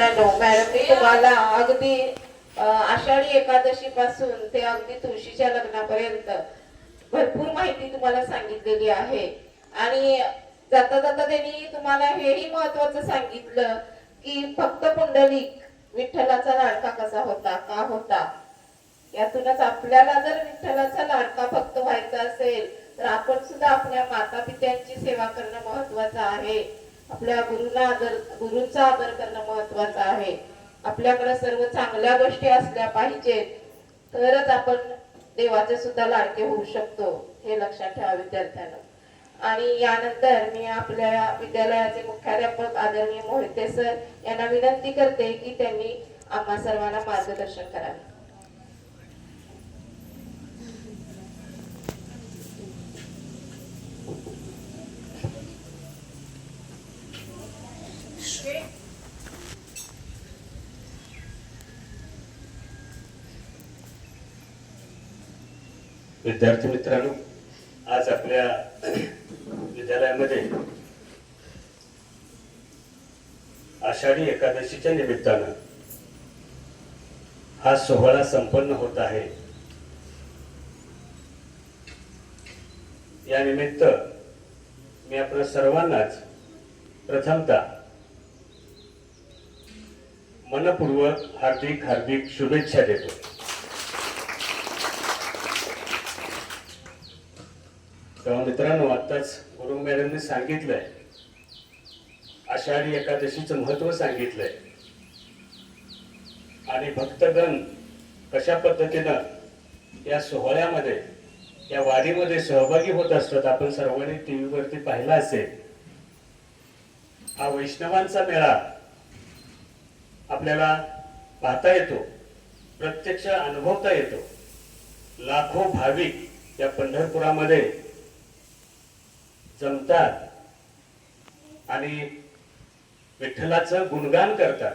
मित्रांनो, मॅडम मी तुम्हाला अगदी आषाढी एकादशी पासून ते अगदी तुळशीच्या लग्नापर्यंत भरपूर माहिती तुम्हाला सांगितलेली आहे. आणि जाता जाता त्यांनी तुम्हाला हेही महत्वाचं सांगितलं की फक्त पुंडलिक विठ्ठलाचा लाडका कसा होता का होता? यातूनच आपल्याला जर विठ्ठलाचा लाडका भक्त व्हायचा असेल तर आपण सुद्धा आपल्या माता पित्यांची सेवा करणं महत्वाचं आहे. आपल्या गुरुला आदर गुरुंचा आदर करणं महत्वाचं आहे. आपल्याकडे सर्व चांगल्या गोष्टी असल्या पाहिजेत तरच आपण देवाचे सुद्धा लाडके होऊ शकतो हे लक्षात ठेवा विद्यार्थ्यांना. आणि यानंतर मी आपल्या विद्यालयाचे मुख्याध्यापक आदरणीय मोहिते सर यांना विनंती करते की त्यांनी आम्हा सर्वांना मार्गदर्शन करावे. विद्यार्थी मित्रांनो आज आपल्या विद्यालयामध्ये आषाढी एकादशीच्या निमित्तानं हा सोहळा संपन्न होत आहे. या निमित्त मी आपल्या सर्वांनाच प्रथमता मनपूर्वक हार्दिक हार्दिक शुभेच्छा देतो. तेव्हा मित्रांनो आत्ताच गुरु मॅडमने सांगितलंय. आषाढी एकादशीचं महत्त्व सांगितलंय. आणि भक्तगण कशा पद्धतीनं या सोहळ्यामध्ये या वारीमध्ये सहभागी होत असतात आपण सर्वांनी टीव्ही वरती पाहिला असेल. हा वैष्णवांचा मेळा आपल्याला पाहता येतो प्रत्यक्ष अनुभवता येतो. लाखो भाविक या पंढरपुरामध्ये जमतात. आणि विठ्ठलाचं गुणगान करतात.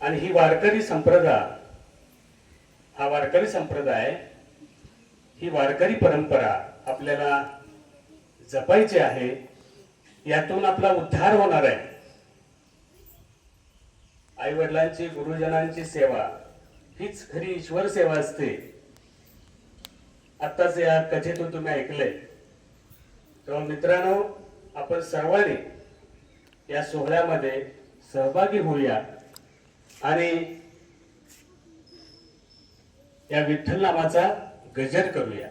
आणि ही वारकरी संप्रदाय हा वारकरी संप्रदाय ही वारकरी परंपरा आपल्याला जपायची आहे यातून आपला उद्धार होणार आहे. आई वडिलांची गुरुजनांची सेवा हीच खरी ईश्वर सेवा असते. आत्ताच या कथेतून तुम्ही ऐकलंय. तेव्हा मित्रांनो आपण सर्वांनी या सोहळ्यामध्ये सहभागी होऊया. आणि या विठ्ठल नामाचा गजर करूया.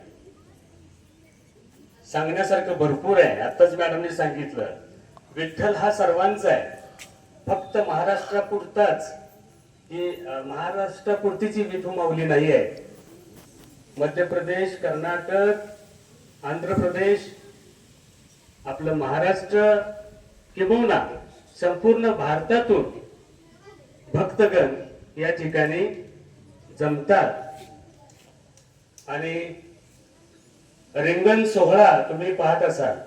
सांगण्यासारखं भरपूर आहे. आताच मॅडमने सांगितलं विठ्ठल हा सर्वांचा आहे. फक्त महाराष्ट्रापुरताच ही महाराष्ट्रापुरतीची विठू माऊली नाही आहे. मध्य प्रदेश कर्नाटक आंध्र प्रदेश आपलं महाराष्ट्र किंबहुना संपूर्ण भारतातून भक्तगण या ठिकाणी जमतात. आणि रिंगण सोहळा तुम्ही पाहत असाल.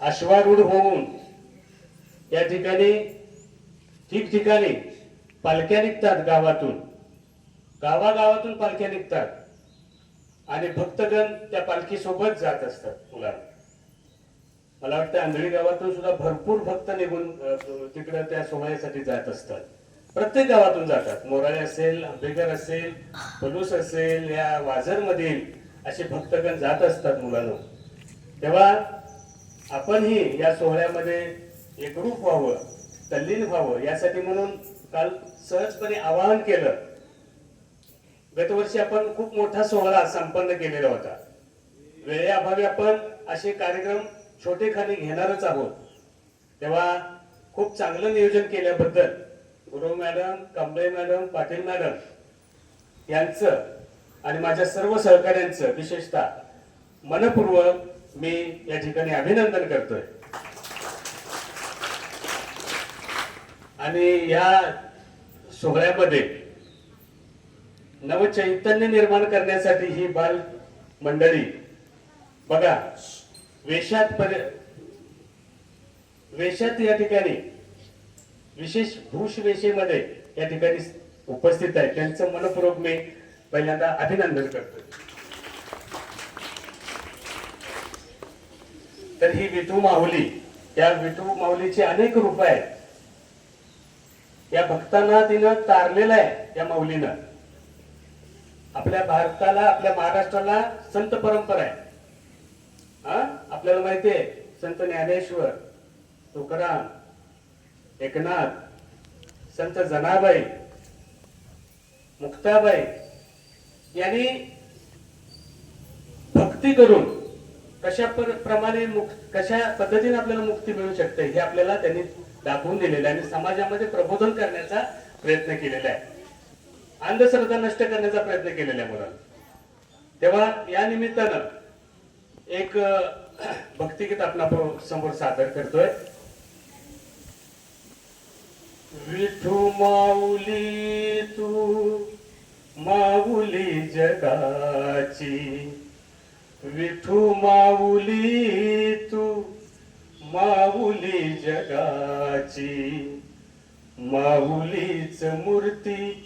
अश्वारूढ होऊन या ठिकाणी ठिकठिकाणी पालख्या निघतात गावातून. गावागावातून पालख्या निघतात. आणि भक्तगण त्या पालखी सोबत जात असतात मुलांना मला वाटतं आंधळी गावातून सुद्धा भरपूर भक्त निघून तिकडे त्या सोहळ्यासाठी जात असतात. प्रत्येक गावातून जातात. मोराळे असेल आंबेकर असेल पलूस असेल या वाजर मधील असे भक्तगण जात असतात मुलांना. तेव्हा आपणही या सोहळ्यामध्ये एकरूप व्हावं तल्लीन व्हावं यासाठी म्हणून काल सहजपणे आवाहन केलं. गतवर्षी आपण खूप मोठा सोहळा संपन्न केलेला होता. वेळेअभावी आपण असे कार्यक्रम छोटे खाली घेणारच आहोत. तेव्हा खूप चांगलं नियोजन केल्याबद्दल Guru madam Kamble madam Patil madam यांचं आणि माझ्या सर्व सहकाऱ्यांचं विशेषतः मनपूर्वक मी या ठिकाणी अभिनंदन करतोय. आणि या सोहळ्यामध्ये नवचैतन्य निर्माण करण्यासाठी ही बाल मंडळी बघा वेशात पर- वेशात या ठिकाणी विशेष भूष वेशेमध्ये या ठिकाणी उपस्थित आहे त्यांचं मनपूर्वक मी पहिल्यांदा अभिनंदन करतो तर ही विठू माऊली या विठू माऊलीची अनेक रूप आहेत. या भक्तांना तिनं तारलेलं आहे या माऊलीनं. आपल्या भारताला आपल्या महाराष्ट्राला संत परंपरा आहे. हा? आपल्याला माहिती आहे संत ज्ञानेश्वर तुकाराम एकनाथ संत जनाबाई मुक्ताबाई यांनी भक्ती करून कशा प्रमाणे कशा पद्धतीने आपल्याला मुक्ती मिळू शकते हे आपल्याला त्यांनी दाखवून दिलेलं आहे आणि समाजामध्ये प्रबोधन करण्याचा प्रयत्न केलेला आहे. अंधश्रद्धा नष्ट करण्याचा प्रयत्न केलेला आहे मुलांना. तेव्हा या निमित्तानं एक भक्तिगीत आपण आपण समोर सादर करतोय. विठू माऊली तू माऊली जगाची. विठू माऊली तू माऊली जगाची. माऊलीच मूर्ती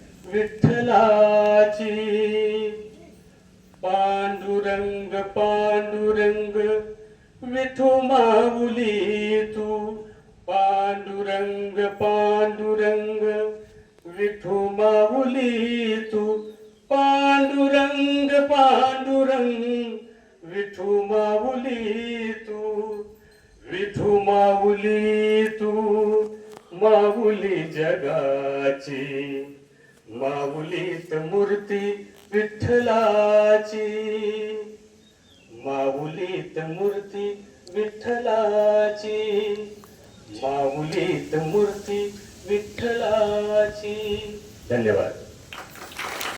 विठ्ठलाची. पांडुरंग पांडुरंग विठू माऊली तू. पांडुरंग पांडुरंग विठू माऊली तू. पांडुरंग पांडुरंग विठू माऊली तू. विठू माऊली तू माऊली जगाची. माऊलीत मूर्ती विठ्ठलाची. माऊलीत मूर्ती विठ्ठलाची. माऊलीत मूर्ती विठ्ठलाची. धन्यवाद.